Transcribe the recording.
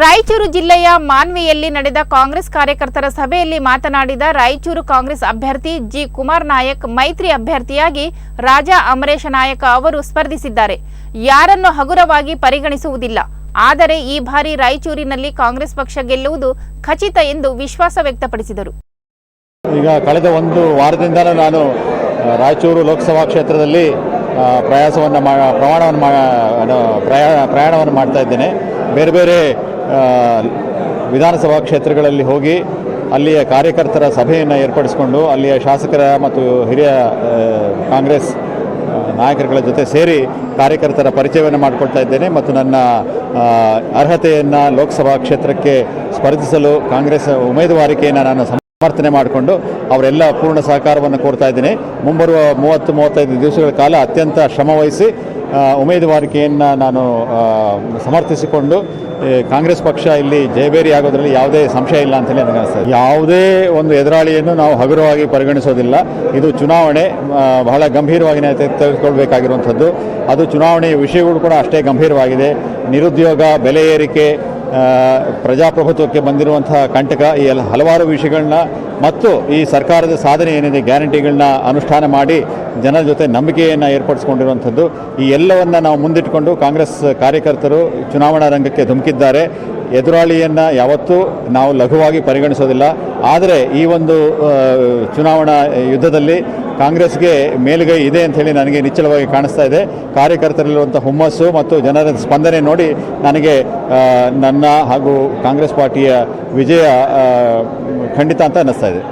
ರಾಯಚೂರು ಜಿಲ್ಲೆಯ ಮಾನ್ವಿಯಲ್ಲಿ ನಡೆದ ಕಾಂಗ್ರೆಸ್ ಕಾರ್ಯಕರ್ತರ ಸಭೆಯಲ್ಲಿ ಮಾತನಾಡಿದ ರಾಯಚೂರು ಕಾಂಗ್ರೆಸ್ ಅಭ್ಯರ್ಥಿ ಜಿ ಕುಮಾರ್ ನಾಯಕ್ ಮೈತ್ರಿ ಅಭ್ಯರ್ಥಿಯಾಗಿ ರಾಜಾ ಅಮರೇಶ ನಾಯಕ ಅವರು ಸ್ಪರ್ಧಿಸಿದ್ದಾರೆ. ಯಾರನ್ನು ಹಗುರವಾಗಿ ಪರಿಗಣಿಸುವುದಿಲ್ಲ. ಆದರೆ ಈ ಬಾರಿ ರಾಯಚೂರಿನಲ್ಲಿ ಕಾಂಗ್ರೆಸ್ ಪಕ್ಷ ಗೆಲ್ಲುವುದು ಖಚಿತ ಎಂದು ವಿಶ್ವಾಸ ವ್ಯಕ್ತಪಡಿಸಿದರು. ಈಗ ಕಳೆದ ಒಂದು ವಾರದಿಂದ ನಾನು ರಾಯಚೂರು ಲೋಕಸಭಾ ಕ್ಷೇತ್ರದಲ್ಲಿ ಪ್ರಯಾಸವನ್ನು ಪ್ರಯಾಣವನ್ನು ಮಾಡ್ತಾ ಇದ್ದೇನೆ. ಬೇರೆ ಬೇರೆ ವಿಧಾನಸಭಾ ಕ್ಷೇತ್ರಗಳಲ್ಲಿ ಹೋಗಿ ಅಲ್ಲಿಯ ಕಾರ್ಯಕರ್ತರ ಸಭೆಯನ್ನು ಏರ್ಪಡಿಸಿಕೊಂಡು ಅಲ್ಲಿಯ ಶಾಸಕರ ಮತ್ತು ಹಿರಿಯ ಕಾಂಗ್ರೆಸ್ ನಾಯಕರುಗಳ ಜೊತೆ ಸೇರಿ ಕಾರ್ಯಕರ್ತರ ಪರಿಚಯವನ್ನು ಮಾಡಿಕೊಳ್ತಾ ಇದ್ದೇನೆ ಮತ್ತು ನನ್ನ ಅರ್ಹತೆಯನ್ನು ಲೋಕಸಭಾ ಕ್ಷೇತ್ರಕ್ಕೆ ಸ್ಪರ್ಧಿಸಲು ಕಾಂಗ್ರೆಸ್ ಉಮೇದುವಾರಿಕೆಯನ್ನು ನಾನು ಸಮರ್ಥನೆ ಮಾಡಿಕೊಂಡು ಅವರೆಲ್ಲ ಪೂರ್ಣ ಸಹಕಾರವನ್ನು ಕೋರ್ತಾ ಇದ್ದೀನಿ. ಮುಂಬರುವ ಮೂವತ್ತು, ಮೂವತ್ತೈದು ದಿವಸಗಳ ಕಾಲ ಅತ್ಯಂತ ಶ್ರಮವಹಿಸಿ ಉಮೇದುವಾರಿಕೆಯನ್ನು ನಾನು ಸಮರ್ಥಿಸಿಕೊಂಡು ಕಾಂಗ್ರೆಸ್ ಪಕ್ಷ ಇಲ್ಲಿ ಜಯಬೇರಿ ಆಗೋದ್ರಲ್ಲಿ ಯಾವುದೇ ಸಂಶಯ ಇಲ್ಲ ಅಂತಲೇ ನನಗೆ ಅನಿಸ್ತದೆ ಯಾವುದೇ ಒಂದು ಎದುರಾಳಿಯನ್ನು ನಾವು ಹಗುರವಾಗಿ ಪರಿಗಣಿಸೋದಿಲ್ಲ. ಇದು ಚುನಾವಣೆ ಬಹಳ ಗಂಭೀರವಾಗಿ ತೆಗೆದುಕೊಳ್ಬೇಕಾಗಿರುವಂಥದ್ದು. ಅದು ಚುನಾವಣೆಯ ವಿಷಯಗಳು ಕೂಡ ಅಷ್ಟೇ ಗಂಭೀರವಾಗಿದೆ. ನಿರುದ್ಯೋಗ, ಬೆಲೆ ಏರಿಕೆ ಪ್ರಜಾಪ್ರಭುತ್ವಕ್ಕೆ ಬಂದಿರುವಂತಹ ಕಂಟಕ ಈ ಎಲ್ಲ ಹಲವಾರು ವಿಷಯಗಳನ್ನ ಮತ್ತು ಈ ಸರ್ಕಾರದ ಸಾಧನೆ ಏನಿದೆ, ಗ್ಯಾರಂಟಿಗಳನ್ನ ಅನುಷ್ಠಾನ ಮಾಡಿ ಜನರ ಜೊತೆ ನಂಬಿಕೆಯನ್ನು ಏರ್ಪಡಿಸ್ಕೊಂಡಿರುವಂಥದ್ದು, ಈ ಎಲ್ಲವನ್ನು ನಾವು ಮುಂದಿಟ್ಟುಕೊಂಡು ಕಾಂಗ್ರೆಸ್ ಕಾರ್ಯಕರ್ತರು ಚುನಾವಣಾ ರಂಗಕ್ಕೆ ಧುಮುಕಿದ್ದಾರೆ. ಎದುರಾಳಿಯನ್ನು ಯಾವತ್ತೂ ನಾವು ಲಘುವಾಗಿ ಪರಿಗಣಿಸೋದಿಲ್ಲ. ಆದರೆ ಈ ಒಂದು ಚುನಾವಣಾ ಯುದ್ಧದಲ್ಲಿ ಕಾಂಗ್ರೆಸ್ಗೆ ಮೇಲುಗೈ ಇದೆ ಅಂತ ಹೇಳಿ ನನಗೆ ನಿಚ್ಚಳವಾಗಿ ಕಾಣಿಸ್ತಾ ಇದೆ. ಕಾರ್ಯಕರ್ತರಲ್ಲಿರುವಂಥ ಹುಮ್ಮಸ್ಸು ಮತ್ತು ಜನರ ಸ್ಪಂದನೆ ನೋಡಿ ನನಗೆ ನನ್ನ ಹಾಗೂ ಕಾಂಗ್ರೆಸ್ ಪಾರ್ಟಿಯ ವಿಜಯ ಖಂಡಿತ ಅಂತ ಅನ್ನಿಸ್ತಾ ಇದೆ.